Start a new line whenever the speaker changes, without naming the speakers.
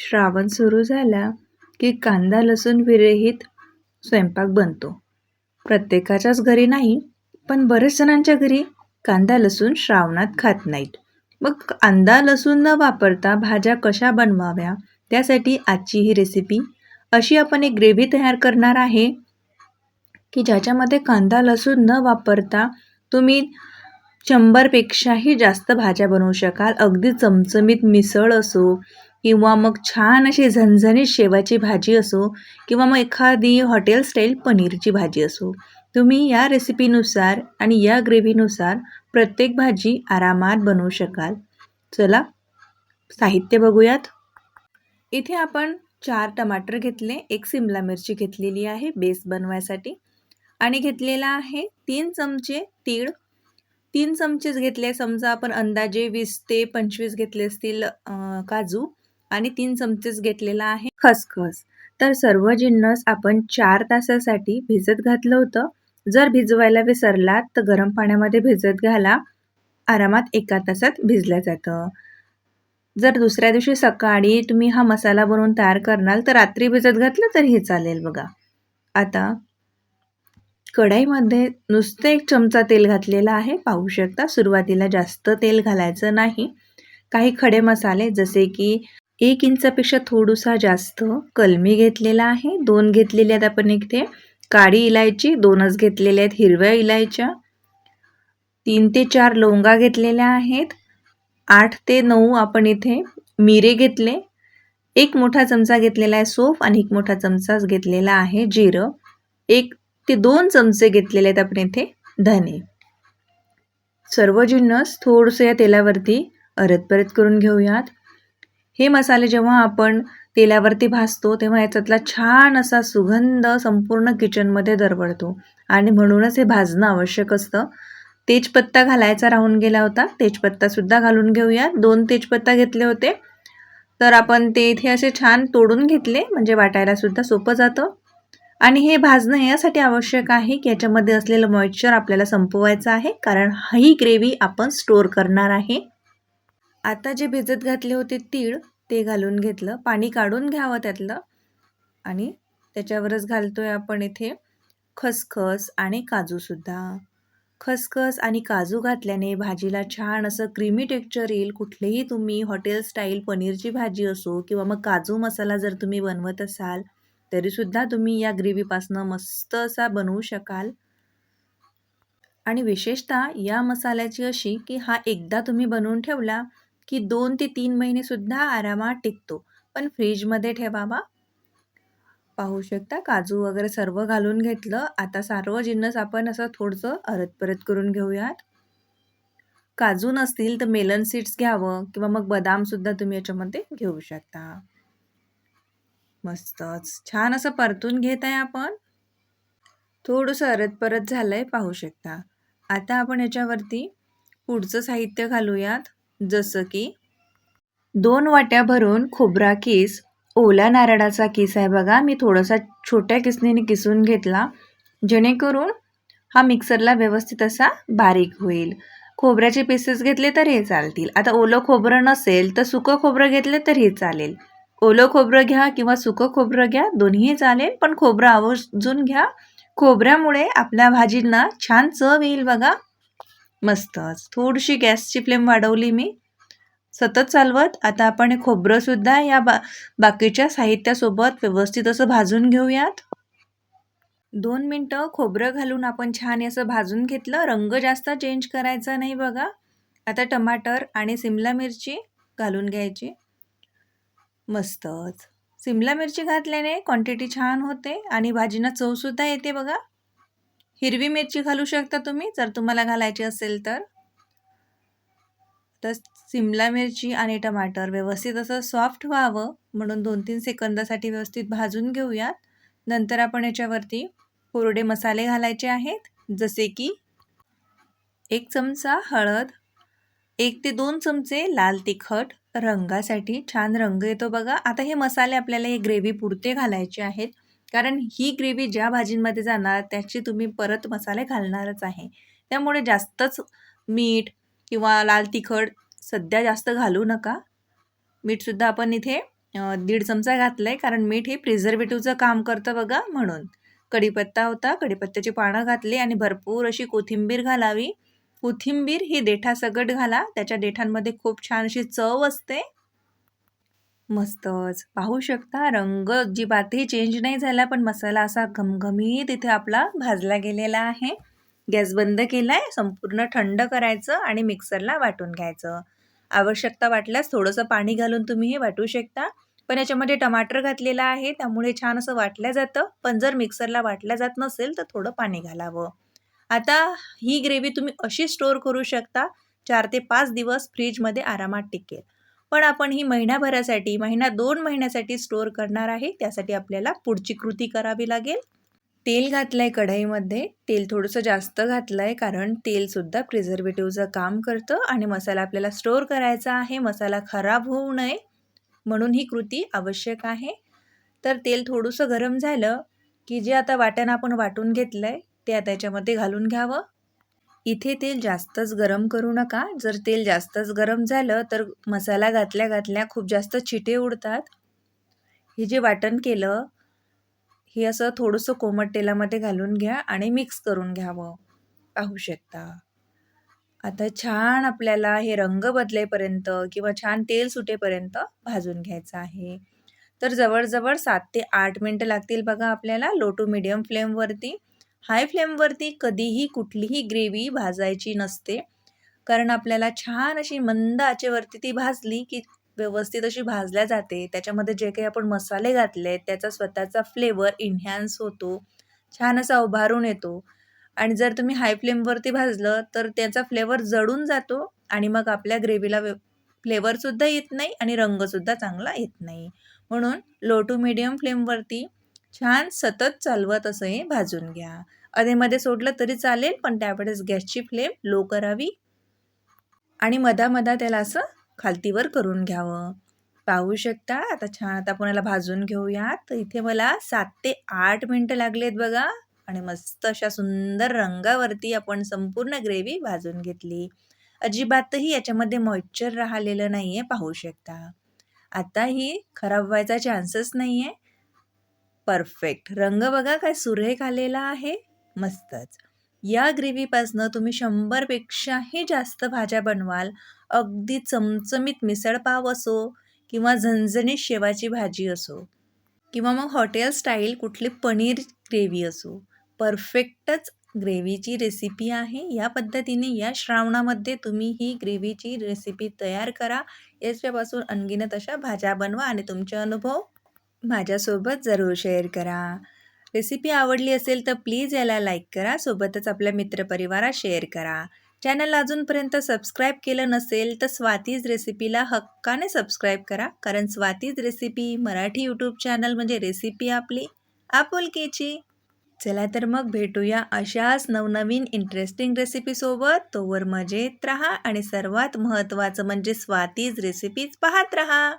श्रावण सुरू झाला की कांदा लसूण विरहित स्वयंपाक बनतो. प्रत्येकाच्याच घरी नाही पण बरेच जणांच्या घरी कांदा लसूण श्रावणात खात नाहीत. मग कांदा लसूण न वापरता भाज्या कशा बनवाव्या? त्यासाठी आजची ही रेसिपी अशी आपण एक ग्रेव्ही तयार करणार आहे की ज्याच्यामध्ये कांदा लसूण न वापरता तुम्ही शंभरपेक्षाही जास्त भाज्या बनवू शकाल. अगदी चमचमीत मिसळ असो किंवा मग छान अशी झणझणीत शेवाची भाजी असो किंवा मग एखादी हॉटेल स्टाईल पनीरची भाजी असो तुम्ही या रेसिपीनुसार आणि या ग्रेव्हीनुसार प्रत्येक भाजी आरामात बनवू शकाल. चला साहित्य बघूयात. इथे आपण चार टमाटर घेतले एक सिमला मिरची घेतलेली आहे बेस बनवायसाठी. आणि घेतलेला आहे तीन चमचे तीळ. तीन चमचेच घेतले समजा आपण अंदाजे वीस ते पंचवीस घेतले असतील काजू. आणि तीन चमचेच घेतलेला आहे खसखस. तर सर्व जिन्नस आपण चार तासासाठी भिजत घातलं होतं जर भिजवायला विसरलात तर गरम पाण्यामध्ये भिजत घाला. आरामात एका तासात भिजलं जातं. जर दुसऱ्या दिवशी सकाळी तुम्ही हा मसाला बनवून तयार करणार तर रात्री भिजत घातलं तरीही हे चालेल बघा. आता कढाईमध्ये नुसतं एक चमचा तेल घातलेला आहे. पाहू शकता सुरुवातीला जास्त तेल घालायचं नाही. काही खडे मसाले जसे की एक इंचापेक्षा थोडूसा जास्त कलमी घेतलेला आहे. दोन घेतलेले आहेत आपण इथे. काळी इलायची दोनच घेतलेल्या आहेत हिरव्या इलायच्या. तीन ते चार लवंगा घेतलेल्या आहेत. आठ ते नऊ आपण इथे मिरे घेतले. एक मोठा चमचा घेतलेला आहे सोफ आणि एक मोठा चमचाच घेतलेला आहे जिरं. एक ते दोन चमचे घेतलेले आहेत आपण इथे धने. सर्व जिन्नस थोडंसं या तेलावरती अरतपरत करून घेऊयात. हे मसाले जेव्हा आपण तेलावरती भाजतो तेव्हा याच्यातला छान असा सुगंध संपूर्ण किचनमध्ये दरवळतो. आणि म्हणूनच हे भाजणं आवश्यक असतं. तेजपत्ता घालायचा राहून गेला होता. तेजपत्तासुद्धा घालून घेऊया. दोन तेजपत्ता घेतले होते. तर आपण ते इथे असे छान तोडून घेतले. म्हणजे वाटायलासुद्धा सोपं जातं. आणि हे भाजणं यासाठी आवश्यक आहे की याच्यामध्ये असलेलं मॉइश्चर आपल्याला संपवायचं आहे. कारण ही ग्रेव्ही आपण स्टोअर करणार आहे. आता जे भिजत घातले होते तीळ ते घालून घेतलं. पाणी काढून घ्यावं त्यातलं. आणि त्याच्यावरच घालतोय आपण इथे खसखस आणि काजूसुद्धा. खसखस आणि काजू घातल्याने भाजीला छान असं क्रीमी टेक्चर येईल. कुठलेही तुम्ही हॉटेल स्टाईल पनीरची भाजी असो किंवा मग काजू मसाला जर तुम्ही बनवत असाल तरीसुद्धा तुम्ही या ग्रेव्हीपासनं मस्त असा बनवू शकाल. आणि विशेषतः या मसाल्याची अशी की हा एकदा तुम्ही बनवून ठेवला की दोन ते तीन महिनेसुद्धा आरामात टिकतो. पण फ्रीजमध्ये ठेवावा. पाहू शकता काजू वगैरे सर्व घालून घेतलं. आता सर्व जिन्नस आपण असं थोडंसं अरत परत करून घेऊयात. काजू नसतील तर मेलन सीड्स घ्यावं किंवा मग बदामसुद्धा तुम्ही याच्यामध्ये घेऊ शकता. मस्तच. छान असं परतून घेत आहे आपण. थोडंसं अरत परत झालं आहे पाहू शकता. आता आपण याच्यावरती पुढचं साहित्य घालूयात. जसं की दोन वाट्या भरून खोबरा किस ओला नारळाचा किस आहे बघा. मी थोडासा छोट्या किसणीने किसून घेतला. जेणेकरून हा मिक्सरला व्यवस्थित असा बारीक होईल. खोबऱ्याचे पीसेस घेतले तर हे चालतील. आता ओलं खोबरं नसेल तर सुकं खोबरं घेतलं तर हे चालेल. ओलं खोबरं घ्या किंवा सुकं खोबरं घ्या दोन्हीही चालेल. पण खोबरं आवर्जून घ्या. खोबऱ्यामुळे आपल्या भाजींना छान चव येईल बघा. मस्तच. थोडीशी गॅसची फ्लेम वाढवली मी. सतत चालवत. आता आपण हे खोबरंसुद्धा या बा बाकीच्या साहित्यासोबत व्यवस्थित असं भाजून घेऊयात. दोन मिनटं खोबरं घालून आपण छान असं भाजून घेतलं. रंग जास्त चेंज करायचा नाही बघा. आता टमाटर आणि सिमला मिरची घालून घ्यायची. मस्तच. सिमला मिरची घातल्याने क्वांटिटी छान होते आणि भाजीना चवसुद्धा येते बघा. हिरवी मिरची घालू शकता तुम्ही? जर तुम्हाला घालायची असेल तर. तर सिमला मिरची आणि टमाटर व्यवस्थित असं सॉफ्ट व्हावं. म्हणून दोन तीन सेकंदासाठी व्यवस्थित भाजून घेऊयात. नंतर आपण याच्यावरती कोरडे मसाले घालायचे आहेत. जसे की एक चमचा हळद एक ते दोन चमचे लाल तिखट. रंगासाठी छान रंग येतो बघा. आता हे मसाले आपल्याला हे ग्रेव्ही पुरते घालायचे आहेत. कारण ही ग्रेव्ही ज्या भाजींमध्ये जाणार त्याची तुम्ही परत मसाले घालणारच आहे. त्यामुळे जास्तच मीठ किंवा लाल तिखट सध्या जास्त घालू नका. मीठसुद्धा आपण इथे दीड चमचा घातला आहे कारण मीठ हे प्रिझर्वेटिव्हचं काम करतं बघा म्हणून. कढीपत्ता होता कढीपत्त्याची पानं घातली आणि भरपूर अशी कोथिंबीर घालावी. कोथिंबीर ही देठासकट घाला त्याच्या देठांमध्ये खूप छान अशी चव असते. मस्तच. पाहू शकता रंग अजिबातही चेंज नाही झाला पण मसाला असा घमघमीत इथे आपला भाजला गेलेला आहे. गॅस बंद केलाय संपूर्ण थंड करायचं आणि मिक्सरला वाटून घ्यायचं. आवश्यकता वाटल्यास थोडंसं पाणी घालून तुम्ही हे वाटू शकता. पण याच्यामध्ये टमाटर घातलेला आहे त्यामुळे छान असं वाटलं जातं. पण जर मिक्सरला वाटलं जात नसेल तर थोडं पाणी घालावं. आता ही ग्रेव्ही तुम्ही अशी स्टोअर करू शकता चार ते पाच दिवस फ्रीजमध्ये आरामात टिकेल. पण आपण ही महिन्याभरासाठी महिना दोन महिन्यासाठी स्टोअर करणार आहे. त्यासाठी आपल्याला पुढची कृती करावी लागेल. तेल घातलं आहे कढईमध्ये. तेल थोडंसं जास्त घातलं आहे कारण तेलसुद्धा प्रिझर्वेटिव्हचं काम करतं आणि मसाला आपल्याला स्टोअर करायचा आहे. मसाला खराब होऊ नये म्हणून ही कृती आवश्यक आहे. तर तेल थोडंसं गरम झालं की जे आता वाटण आपण वाटून घेतलं आहे ते आता घालून घ्यावं. इथे तेल जास्तच गरम करू नका. जर तेल जास्तच गरम झालं तर मसाला घातल्या घातल्या खूप जास्त चिटे उडतात. हे जे वाटण केलं हे असं थोडंसं कोमट तेलामध्ये घालून घ्या आणि मिक्स करून घ्यावं. पाहू शकता. आता छान आपल्याला हे रंग बदलेपर्यंत किंवा छान तेल सुटेपर्यंत भाजून घ्यायचं आहे. तर जवळजवळ सात ते आठ मिनटं लागतील बघा आपल्याला लो टू मिडियम फ्लेमवरती. हाय फ्लेमवरती कधीही कुठलीही ग्रेव्ही भाजायची नसते. कारण आपल्याला छान अशी मंद आचेवरती ती भाजली की व्यवस्थित अशी भाजल्या जाते. त्याच्यामध्ये जे काही आपण मसाले घातले त्याचा स्वतःचा फ्लेवर इन्हॅन्स होतो. छान असा उभारून येतो. आणि जर तुम्ही हाय फ्लेमवरती भाजलं तर त्याचा फ्लेवर जळून जातो आणि मग आपल्या ग्रेव्हीला फ्लेवरसुद्धा येत नाही आणि रंगसुद्धा चांगला येत नाही. म्हणून लो टू मिडियम फ्लेमवरती छान सतत चालवत असं हे भाजून घ्या. अधेमध्ये सोडलं तरी चालेल पण त्यावेळेस गॅसची फ्लेम लो करावी आणि मधामधा त्याला असं खालतीवर करून घ्यावं. पाहू शकता आता छान आता आपण याला भाजून घेऊयात. तर इथे मला सात ते आठ मिनटं लागलेत बघा. आणि मस्त अशा सुंदर रंगावरती आपण संपूर्ण ग्रेव्ही भाजून घेतली. अजिबातही याच्यामध्ये मॉइश्चर राहिलेलं नाही आहे पाहू शकता. आता ही खराब व्हायचा चान्सच नाही आहे परफेक्ट. रंग बघा काय सुरेख आलेला आहे. मस्तच. या ग्रेव्हीपासनं तुम्ही शंभरपेक्षाही जास्त भाज्या बनवाल. अगदी चमचमीत मिसळपाव असो किंवा झणझणीत शेवाची भाजी असो किंवा मग हॉटेल स्टाईल कुठली पनीर ग्रेव्ही असो. परफेक्टच ग्रेव्हीची रेसिपी आहे. या पद्धतीने या श्रावणामध्ये तुम्ही ही ग्रेव्हीची रेसिपी तयार करा. याच्यापासून अनगिनत अशा भाज्या बनवा आणि तुमचे अनुभव माझ्यासोबत जरूर शेअर करा. रेसिपी आवडली असेल तर प्लीज याला लाईक करा सोबतच आपल्या मित्रपरिवारात शेअर करा. चॅनल अजूनपर्यंत सबस्क्राईब केलं नसेल तर स्वातीज रेसिपीला हक्काने सबस्क्राईब करा. कारण Swati's recipe Marathi YouTube channel म्हणजे रेसिपी आपली आपुलकीची. चला तर मग भेटूया अशाच नवनवीन इंटरेस्टिंग रेसिपीसोबत तोवर मजेत राहा आणि सर्वात महत्त्वाचं म्हणजे स्वातीज रेसिपीज पाहत राहा.